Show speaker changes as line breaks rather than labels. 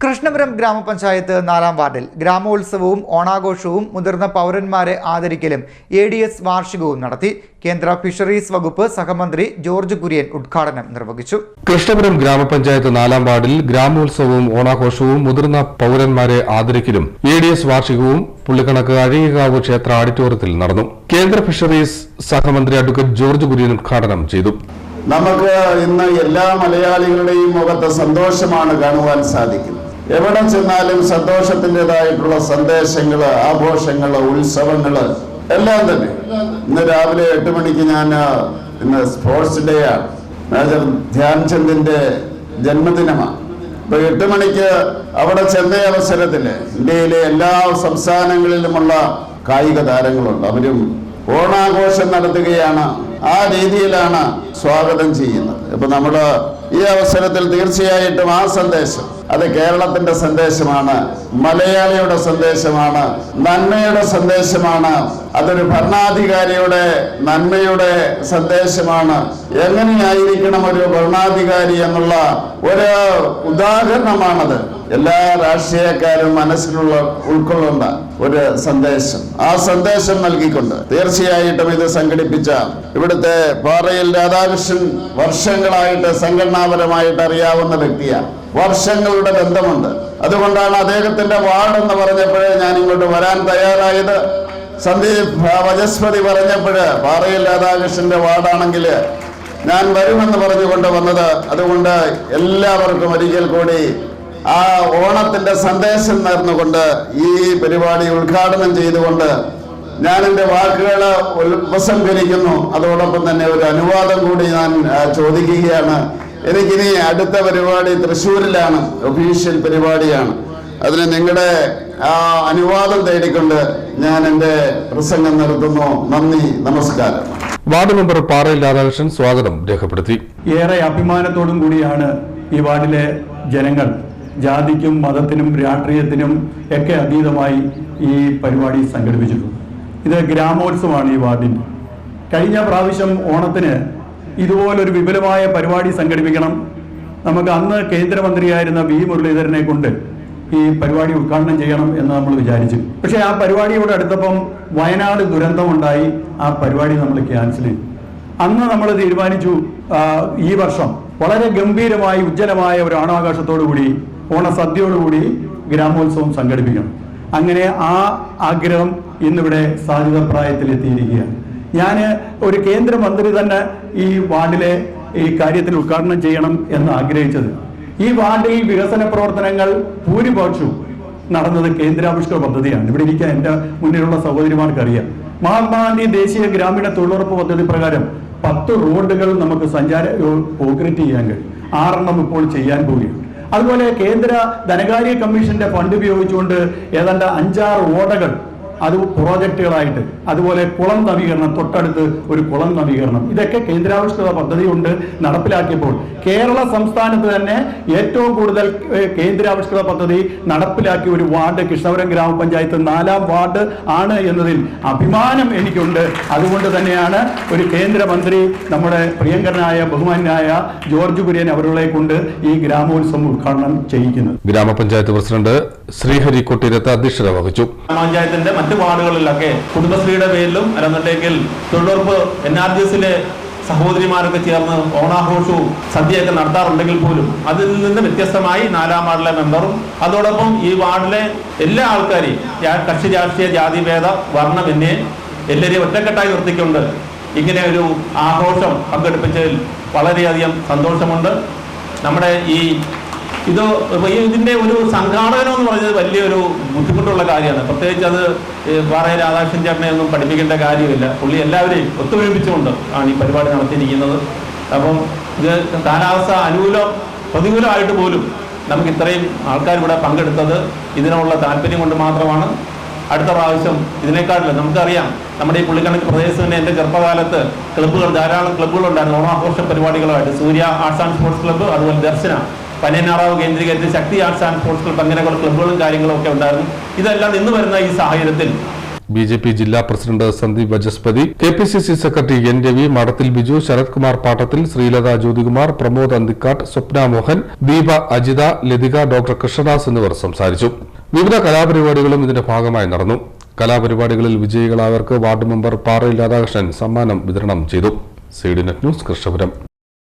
കൃഷ്ണപുരം ഗ്രാമപഞ്ചായത്ത് നാലാം വാർഡിൽ ഗ്രാമോത്സവവും ഓണാഘോഷവും മുതിർന്ന പൗരന്മാരെ ആദരിക്കലും എ ഡി എസ് വാർഷികവും നടത്തി കേന്ദ്ര ഫിഷറീസ് വകുപ്പ് സഹമന്ത്രി ജോർജ് കുര്യൻ ഉദ്ഘാടനം നിർവഹിച്ചു.
കൃഷ്ണപുരം ഗ്രാമപഞ്ചായത്ത് നാലാം വാർഡിൽ ഗ്രാമോത്സവവും ഓണാഘോഷവും മുതിർന്ന പൗരന്മാരെ ആദരിക്കലും എ ഡി എസ് വാർഷികവും പുള്ളിക്കണക്ക് അഴീകാവ് ക്ഷേത്ര ഓഡിറ്റോറിയത്തിൽ നടന്നു. കേന്ദ്ര ഫിഷറീസ് സഹമന്ത്രി അഡ്വക്കേറ്റ് ജോർജ് കുര്യൻ ഉദ്ഘാടനം ചെയ്തു.
നമുക്ക് ഇന്ന് എല്ലാ മലയാളികളുടെയും മുഖത്ത് സന്തോഷമാണ് കാണുവാൻ സാധിക്കുന്നത്. എവിടെ ചെന്നാലും സന്തോഷത്തിന്റെതായിട്ടുള്ള സന്ദേശങ്ങൾ ആഘോഷങ്ങൾ ഉത്സവങ്ങൾ എല്ലാം തന്നെ. ഇന്ന് രാവിലെ എട്ട് മണിക്ക് ഞാൻ ഇന്ന് സ്പോർട്സ് ഡേ ആണ് മേജർ ധ്യാൻചന്ദിന്റെ ജന്മദിനമാണ് ഇപ്പൊ എട്ട് മണിക്ക് അവിടെ ചെന്ന അവസരത്തിൽ ഇന്ത്യയിലെ എല്ലാ സംസ്ഥാനങ്ങളിലുമുള്ള കായിക താരങ്ങളുണ്ട്. അവരും ഓണാഘോഷം നടത്തുകയാണ്. ആ രീതിയിലാണ് സ്വാഗതം ചെയ്യുന്നത്. ഇപ്പൊ നമ്മൾ ഈ അവസരത്തിൽ തീർച്ചയായിട്ടും ആ സന്ദേശം അത് കേരളത്തിന്റെ സന്ദേശമാണ് മലയാളിയുടെ സന്ദേശമാണ് നന്മയുടെ സന്ദേശമാണ് അതൊരു ഭരണാധികാരിയുടെ നന്മയുടെ സന്ദേശമാണ്. എങ്ങനെയായിരിക്കണം ഒരു ഭരണാധികാരി എന്നുള്ള ഒരു ഉദാഹരണമാണത്. എല്ലാ രാഷ്ട്രീയക്കാരും മനസ്സിലുള്ള ഉൾക്കൊള്ളേണ്ട ഒരു സന്ദേശം. ആ സന്ദേശം നൽകിക്കൊണ്ട് തീർച്ചയായിട്ടും ഇത് സംഘടിപ്പിച്ച ഇവിടുത്തെ പാറയിൽ രാധാകൃഷ്ണൻ വർഷങ്ങളായിട്ട് സംഘടനാപരമായിട്ട് അറിയാവുന്ന വ്യക്തിയാണ്. വർഷങ്ങളുടെ ബന്ധമുണ്ട്. അതുകൊണ്ടാണ് അദ്ദേഹത്തിന്റെ വാർഡ് എന്ന് പറഞ്ഞപ്പോഴേ ഞാൻ ഇങ്ങോട്ട് വരാൻ തയ്യാറായത്. സന്ദീപ് വജസ്പതി പറഞ്ഞപ്പോഴ് പാറയിൽ രാധാകൃഷ്ണന്റെ വാർഡാണെങ്കിൽ ഞാൻ വരുമെന്ന് പറഞ്ഞുകൊണ്ട് വന്നത്. അതുകൊണ്ട് എല്ലാവർക്കും ഒരിക്കൽ കൂടി ആ ഓണത്തിന്റെ സന്ദേശം നേർന്നുകൊണ്ട് ഈ പരിപാടി ഉദ്ഘാടനം ചെയ്തുകൊണ്ട് ഞാൻ എന്റെ വാക്കുകൾ ഉപസംഹരിക്കുന്നു. അതോടൊപ്പം തന്നെ ഒരു അനുവാദം കൂടി ഞാൻ ചോദിക്കുകയാണ്. എനിക്കിനി അടുത്ത പരിപാടി തൃശ്ശൂരിലാണ് ഒഫീഷ്യൽ പരിപാടിയാണ്. അതിന് നിങ്ങളുടെ ആ അനുവാദം തേടിക്കൊണ്ട് ഞാൻ എന്റെ പ്രസംഗം നടത്തുന്നു. നന്ദി നമസ്കാരം.
വാർഡ് മെമ്പർ പാറയിൽ രാധാകൃഷ്ണൻ സ്വാഗതം രേഖപ്പെടുത്തി.
ഏറെ അഭിമാനത്തോടും കൂടിയാണ് ഈ വാർഡിലെ ജനങ്ങൾ ജാതിക്കും മതത്തിനും രാഷ്ട്രീയത്തിനും ഒക്കെ അതീതമായി ഈ പരിപാടി സംഘടിപ്പിച്ചിട്ടുണ്ട്. ഇത് ഗ്രാമോത്സവമാണ് ഈ വാർഡിന്റെ കഴിഞ്ഞ പ്രാവശ്യം ഓണത്തിന് ഇതുപോലൊരു വിപുലമായ പരിപാടി സംഘടിപ്പിക്കണം. നമുക്ക് അന്ന് കേന്ദ്രമന്ത്രിയായിരുന്ന വി മുരളീധരനെ കൊണ്ട് ഈ പരിപാടി ഉദ്ഘാടനം ചെയ്യണം എന്ന് നമ്മൾ വിചാരിച്ചു. പക്ഷേ ആ പരിപാടിയോട് അടുത്തപ്പം വയനാട് ദുരന്തമുണ്ടായി. ആ പരിപാടി നമ്മൾ ക്യാൻസൽ ചെയ്തു. അന്ന് നമ്മൾ തീരുമാനിച്ചു ഈ വർഷം വളരെ ഗംഭീരമായി ഉജ്ജ്വലമായ ഒരു ഓണാഘോഷത്തോടുകൂടി ഓണസദ്യയോടുകൂടി ഗ്രാമോത്സവം സംഘടിപ്പിക്കണം. അങ്ങനെ ആ ആഗ്രഹം ഇന്നിവിടെ സാധ്യത എത്തിയിരിക്കുകയാണ് ഞാൻ ഒരു കേന്ദ്രമന്ത്രി തന്നെ ഈ വാർഡിലെ ഈ കാര്യത്തിൽ ഉദ്ഘാടനം ചെയ്യണം എന്ന് ആഗ്രഹിച്ചത്. ഈ വാർഡിൽ വികസന പ്രവർത്തനങ്ങൾ ഭൂരിപക്ഷവും നടന്നത് കേന്ദ്രാവിഷ്കൃത പദ്ധതിയാണ്. ഇവിടെ ഇരിക്കാൻ എന്റെ മുന്നിലുള്ള സഹോദരിമാർക്ക് അറിയാം മഹാത്മാഗാന്ധി ദേശീയ ഗ്രാമീണ തൊഴിലുറപ്പ് പദ്ധതി പ്രകാരം പത്ത് റോഡുകൾ നമുക്ക് സഞ്ചാര കോൺക്രീറ്റ് ചെയ്യാൻ കഴിയും. ആറെണ്ണം ഇപ്പോൾ ചെയ്യാൻ പോവുകയാണ്. അതുപോലെ കേന്ദ്ര ധനകാര്യ കമ്മീഷന്റെ ഫണ്ട് ഉപയോഗിച്ചുകൊണ്ട് ഏതാണ്ട് അഞ്ചാറ് ഓടകൾ അത് പ്രോജക്റ്റുകളായിട്ട്. അതുപോലെ കുളം നവീകരണം തൊട്ടടുത്ത് ഒരു കുളം നവീകരണം. ഇതൊക്കെ കേന്ദ്രാവിഷ്കൃത പദ്ധതി കൊണ്ട് നടപ്പിലാക്കിയപ്പോൾ. കേരള സംസ്ഥാനത്ത് തന്നെ ഏറ്റവും കൂടുതൽ കേന്ദ്രാവിഷ്കൃത പദ്ധതി നടപ്പിലാക്കിയ ഒരു വാർഡ് കൃഷ്ണപുരം ഗ്രാമപഞ്ചായത്ത് നാലാം വാർഡ് ആണ് എന്നതിൽ അഭിമാനം എനിക്കുണ്ട്. അതുകൊണ്ട് തന്നെയാണ് ഒരു കേന്ദ്രമന്ത്രി നമ്മുടെ പ്രിയങ്കരനായ ബഹുമാനായ ജോർജ് കുര്യൻ അവരുടെ കൊണ്ട് ഈ ഗ്രാമോത്സവം ഉദ്ഘാടനം ചെയ്യിക്കുന്നത്.
ഗ്രാമപഞ്ചായത്ത് പ്രസിഡന്റ് ശ്രീഹരി കൊട്ടിരത്ത് അധ്യക്ഷത വഹിച്ചു.
പഞ്ചായത്തിന്റെ മറ്റ് വാർഡുകളിലൊക്കെ കുടുംബശ്രീയുടെ പേരിലും അല്ലെന്നുണ്ടെങ്കിൽ തൊഴിലുറപ്പ് എൻ ആർ ജി എസിലെ സഹോദരിമാരൊക്കെ ചേർന്ന് ഓണാഘോഷവും സദ്യയൊക്കെ നടത്താറുണ്ടെങ്കിൽ പോലും അതിൽ നിന്ന് വ്യത്യസ്തമായി നാലാം വാർഡിലെ മെമ്പറും അതോടൊപ്പം ഈ വാർഡിലെ എല്ലാ ആൾക്കാരെയും കക്ഷി രാഷ്ട്രീയ ജാതിഭേദ വർണമെന്നേ എല്ലാവരെയും ഒറ്റക്കെട്ടായി നിർത്തിക്കൊണ്ട് ഇങ്ങനെ ഒരു ആഘോഷം പങ്കെടുപ്പിച്ചതിൽ വളരെയധികം സന്തോഷമുണ്ട്. നമ്മുടെ ഈ ഇത് ഇതിന്റെ ഒരു സംഘാടനം എന്ന് പറയുന്നത് വലിയൊരു ബുദ്ധിമുട്ടുള്ള കാര്യമാണ്. പ്രത്യേകിച്ച് അത് ഈ പാറയ രാധാകൃഷ്ണൻ ചേട്ടനെ ഒന്നും പഠിപ്പിക്കേണ്ട കാര്യമില്ല. പുള്ളി എല്ലാവരെയും ഒത്തൊരുമിപ്പിച്ചുകൊണ്ട് ആണ് ഈ പരിപാടി നടത്തിയിരിക്കുന്നത്. അപ്പം ഇത് കാലാവസ്ഥ അനുകൂലം പ്രതികൂലമായിട്ട് പോലും നമുക്ക് ഇത്രയും ആൾക്കാർ ഇവിടെ പങ്കെടുത്തത് ഇതിനുള്ള താല്പര്യം കൊണ്ട് മാത്രമാണ്. അടുത്ത പ്രാവശ്യം ഇതിനേക്കാട്ടില്ല നമുക്കറിയാം നമ്മുടെ ഈ പുള്ളിക്കണക്ക് പ്രദേശത്ത് തന്നെ എന്റെ ചെറുപ്പകാലത്ത് ക്ലബ്ബുകൾ ധാരാളം ക്ലബ്ബുകൾ ഉണ്ടായിരുന്നു. ഓണാഘോഷ പരിപാടികളുമായിട്ട് Surya arts and sports club അതുപോലെ ദർശന പനയനാറാവ് കേന്ദ്രീകരിച്ച് Shakti arts and sports club അങ്ങനെയുള്ള ക്ലബ്ബുകളും കാര്യങ്ങളും ഒക്കെ ഉണ്ടായിരുന്നു. ഇതെല്ലാം നിന്ന് വരുന്ന ഈ സാഹചര്യത്തിൽ.
ബി ജെ പി ജില്ലാ president Sandeep Vachaspathi K P C C secretary N Ravi Madathil Biju Sarath Kumar Pattathil Sreelatha Jyothikumar Pramod Anthikkatt Swapna Mohan Deepa Ajitha Lathika doctor Krishnadas എന്നിവർ സംസാരിച്ചു. വിവിധ കലാപരിപാടികളും ഇതിന്റെ ഭാഗമായി നടന്നു. കലാപരിപാടികളിൽ വിജയികളായവർക്ക് വാർഡ് മെമ്പർ പാറയിൽ രാധാകൃഷ്ണൻ സമ്മാനം വിതരണം ചെയ്തു. C D net news Krishnapuram.